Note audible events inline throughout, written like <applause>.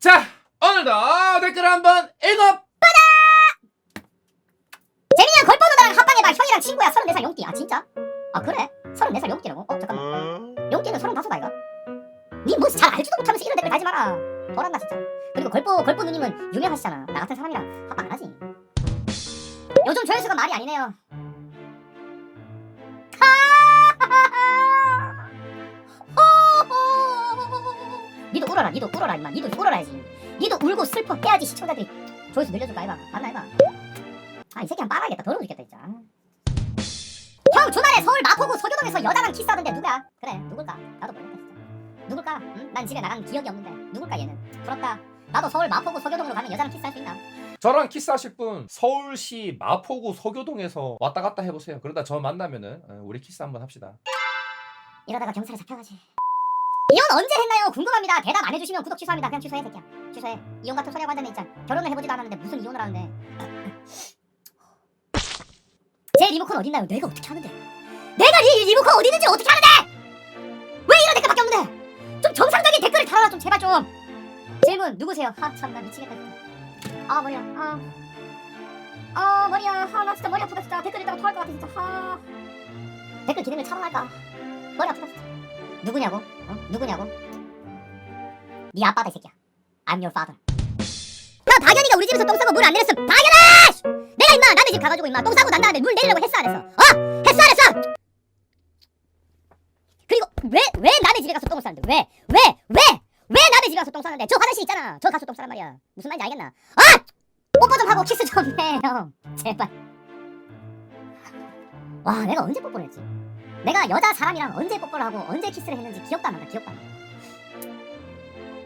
자, 오늘도 댓글 한번 읽어. 재민이랑 걸퍼 누나랑 합방해봐 형이랑 친구야 34살 용띠 아 진짜? 아 그래? 34살 용띠라고? 어 잠깐만 용띠는 35 아이가? 니뭐잘 알지도 못하면서 이런 댓글 달지 마라 돌았나 진짜 그리고 걸포 걸포 누님은 유명하시잖아 나 같은 사람이랑 합방 안 하지 요즘 조회수가 말이 아니네요 울어라. 니도 울어라 임마. 니도 울어라 해야지. 니도 울고 슬퍼 해야지 시청자들이. 조회수 늘려줄까 이봐 맞나 이봐 아 이 새끼 한 빨아야겠다. 더러워 죽겠다 진짜. 형 주말에 서울 마포구 서교동에서 여자랑 키스하던데 누가? 그래 누굴까? 나도 모르겠다 진짜. 누굴까? 응? 난 집에 나간 기억이 없는데. 누굴까 얘는? 부럽다. 나도 서울 마포구 서교동으로 가면 여자랑 키스할 수 있나? 저랑 키스하실 분 서울시 마포구 서교동에서 왔다 갔다 해보세요. 그러다 저 만나면은 어, 우리 키스 한번 합시다. 이러다가 경찰에 잡혀가지 이혼 언제 했나요? 궁금합니다. 대답 안 해주시면 구독 취소합니다. 그냥 취소해 새끼야. 취소해. 이혼 같은 소리하고 한다네 진짜. 결혼을 해보지도 않았는데 무슨 이혼을 하는데. 제 리모컨 어딨나요? 내가 어떻게 하는데? 내가 리, 리모컨 어디 있는지 어떻게 하는데? 왜 이런 댓글밖에 없는데? 좀 정상적인 댓글을 달아라 좀 제발 좀. 질문 누구세요? 아 참나 미치겠다. 아 머리야. 아, 아 머리야. 아나 진짜 머리 아프다 진짜. 댓글 읽다가 토할 것 같아 진짜. 아. 댓글 기능을 차단할까? 머리 아프다 진짜. 누구냐고 어 누구냐고? 네 아빠다 이 새끼야. I'm your father. 야 박연이가 우리 집에서 똥 싸고 물 안 내렸음. 박연아 씨! 내가 임마 남의 집 가가지고 임마 똥 싸고 난 다음에 물 내리려고 했어 안 했어? 어? 했어 안 했어? 그리고 왜 왜 남의 집에 가서 똥을 싸는데? 왜? 왜? 왜? 왜 남의 집에 가서 똥 싸는데? 저 화장실 있잖아. 저 가서 똥 싸란 말이야. 무슨 말인지 알겠나? 아 뽀뽀 좀 하고 키스 좀 해요 제발. 와 내가 언제 뽀뽀를 했지 내가 여자 사람이랑 언제 뽀뽀를 하고 언제 키스를 했는지 기억도 안 난다 기억도 안 나.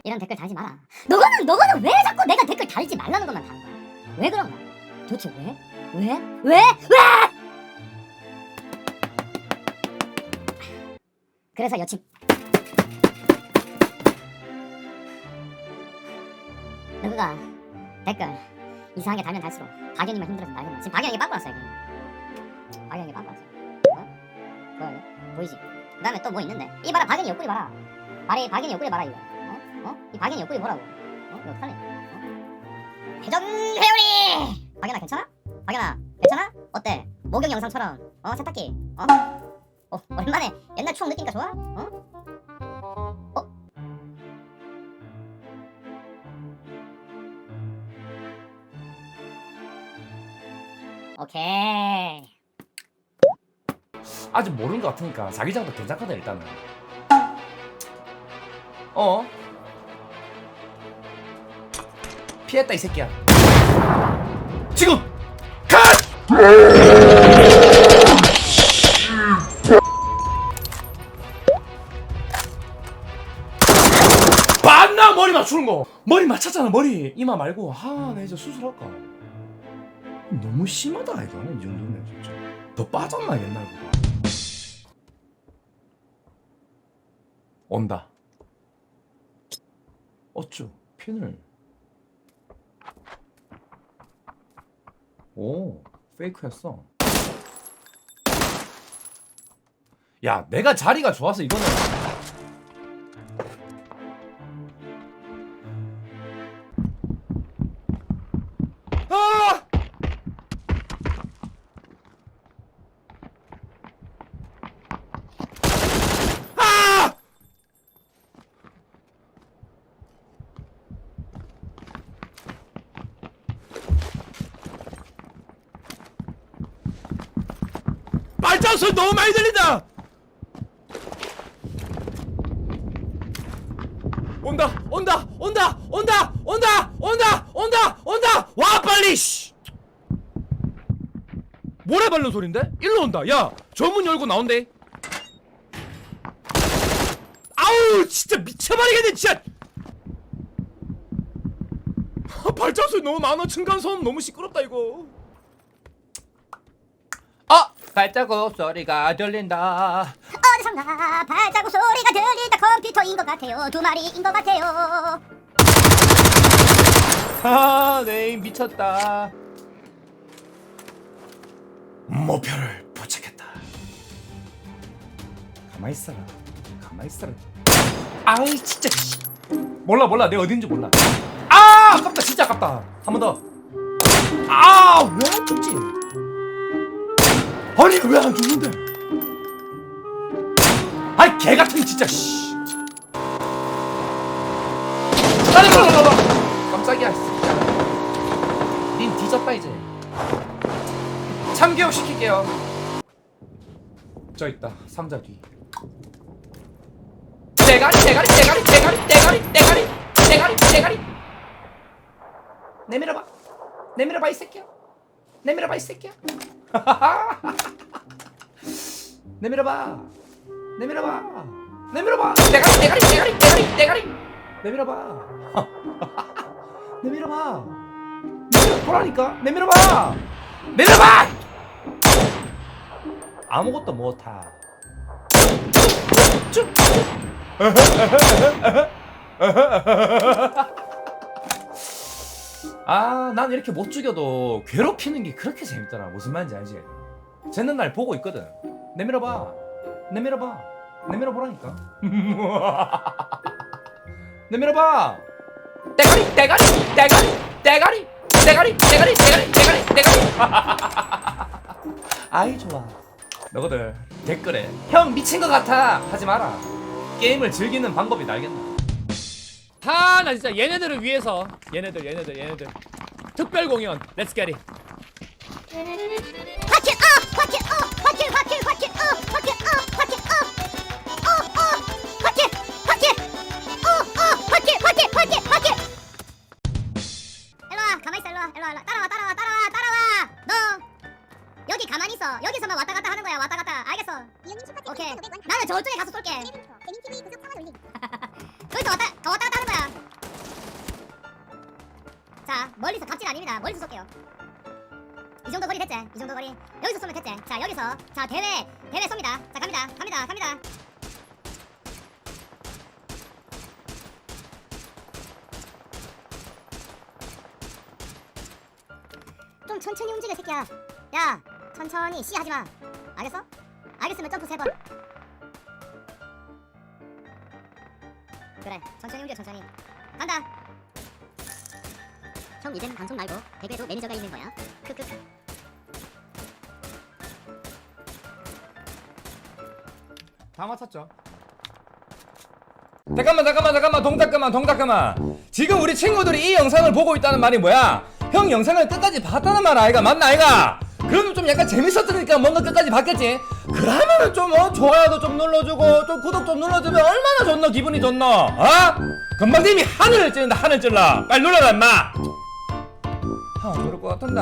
이런 댓글 달지 마라 너거는 너거는 왜 자꾸 내가 댓글 달지 말라는 것만 다는 거야 왜 그런가 도대체 왜? 왜? 왜? 왜? 그래서 여친 누구가 댓글 이상하게 달면 달수록 박연이만 말겠나 지금 박연이가 빵꾸 났어 여기 박연이가 빵꾸 났어 어? 그거 보이지? 그 다음에 또 뭐 있는데 이 봐라 박연이 옆구리 봐라 발이 박연이 옆구리 봐라 이거 어? 어? 이 박연이 옆구리 뭐라고 어? 이거 어떡하니? 어? 회전 회오리 박연아 괜찮아? 박연아 괜찮아? 어때? 목욕 영상처럼 어 세탁기 어? 어 오랜만에 옛날 추억 느끼니까 좋아? 어? 어? 오케이 아직 모르는 것 같으니까 자기장도 괜찮거든 일단은. 어? 피했다 이 새끼야. 지금! 컷! 봤나? 머리 맞추는 거. 머리 맞췄잖아 머리. 이마 말고. 아나 이제 수술할까. 너무 심하다 이거 이 정도면 진짜. 더 빠졌나 옛날보다 온다. 어쭈 핀을. 오 페이크였어. 야 내가 자리가 좋아서 이거는 발자국 소리 너무 많이 들린다. 온다, 온다, 온다, 온다, 온다, 온다, 온다, 온다. 와 빨리. 씨. 모래 밟는 소린데? 일로 온다. 야, 저 문 열고 나온대. 아우, 진짜 미쳐버리겠네, 진짜. 아, 발자국 소리 너무 많아. 층간 소음 너무 시끄럽다 이거. 아, 발자국 소리가 들린다. 어디선가 발자국 소리가 들린다 컴퓨터인 것 같아요 두 마리인 것 같아요 아, 네, 미쳤다. 목표를 포착했다. 가만히 있어라. 가만히 있어라. 아이, 진짜. 씨. 몰라 몰라 내가 어딘지 몰라 아 아깝다 진짜 아깝다 한 번 더 아왜 안 죽지 아니 왜 안 죽는데? 아이 개 같은 진짜 씨. 아니 봐봐 봐봐. 깜짝이야 닌 뒤졌다 이제. 참교육 시킬게요. 저 있다 상자 뒤. 대가리 대가리 대가리 대가리 대가리 대가리 대가리 대가리. 내밀어봐. 내밀어봐 이 새끼야. 내밀어봐 이 새끼야 <laughs> 내밀어봐. 내밀어봐. 내밀어봐. 대가리 대가리 대가리 대가리 대가리. 내밀어봐. <laughs> 내밀어봐. 내밀어보라니까. 내밀어봐. 내밀어봐! 아무것도 못하. 쭉 <laughs> 아, 난 이렇게 못 죽여도 괴롭히는 게 그렇게 재밌더라. 무슨 말인지 알지? 쟤는 날 보고 있거든. 내밀어봐. 내밀어봐. 내밀어보라니까. <laughs> 내밀어봐. 대가리, 대가리, 대가리, 대가리, 대가리, 대가리, 대가리, 대가리, 대가리. <laughs> 아이 좋아. 너희들 댓글에 형 미친 것 같아 하지 마라. 게임을 즐기는 방법이 알겠나? 아, 나 진짜 얘네들을 위해서 얘네들, 얘네들, 얘네들 특별 공연. Let's get it. 화킬 업! 화킬 업! 화킬 화킬 화킬 업! 화킬 업! 화킬 업! 어! 어! 화킬! 화킬! 어! 어! 화킬! 화킬! 화킬! 화킬! 일로와 가만히 있어 일로와 일로와 일로와. 따라와 따라와 따라와 따라와 너 여기 가만히 있어 여기서만 왔다 갔다 하는 거야 왔다 갔다 알겠어 오케이 나는 저쪽에 가서 쏠게 여기서 <laughs> 왔다 더 왔다 갔다 자 멀리서 갑질 아닙니다. 멀리서 쏠게요. 이 정도 거리 됐지? 이 정도 거리. 여기서 쏘면 됐지? 자 여기서. 자 대회 대회 쏩니다. 자 갑니다. 갑니다. 갑니다. 좀 천천히 움직여 새끼야. 야 천천히. 씨 하지마. 알겠어? 알겠으면 점프 세번. 그래 천천히 움직여 천천히. 간다 형 이제는 방송 말고 대회도 매니저가 있는 거야. 크크크 다 맞췄죠. 잠깐만 잠깐만 잠깐만. 동작 그만 동작 그만. 지금 우리 친구들이 이 영상을 보고 있다는 말이 뭐야? 형 영상을 끝까지 봤다는 말 아이가 맞나 아이가? 그러면 좀 약간 재밌었으니까 뭔가 끝까지 봤겠지? 그러면은 좀 어, 좋아요도 좀 눌러주고 좀 구독 좀 눌러주면 얼마나 좋노 기분이 좋노? 어? 금방 님이 하늘을 찌른다 하늘 찔러. 빨리 눌러라 임마 형 그럴 것 같은데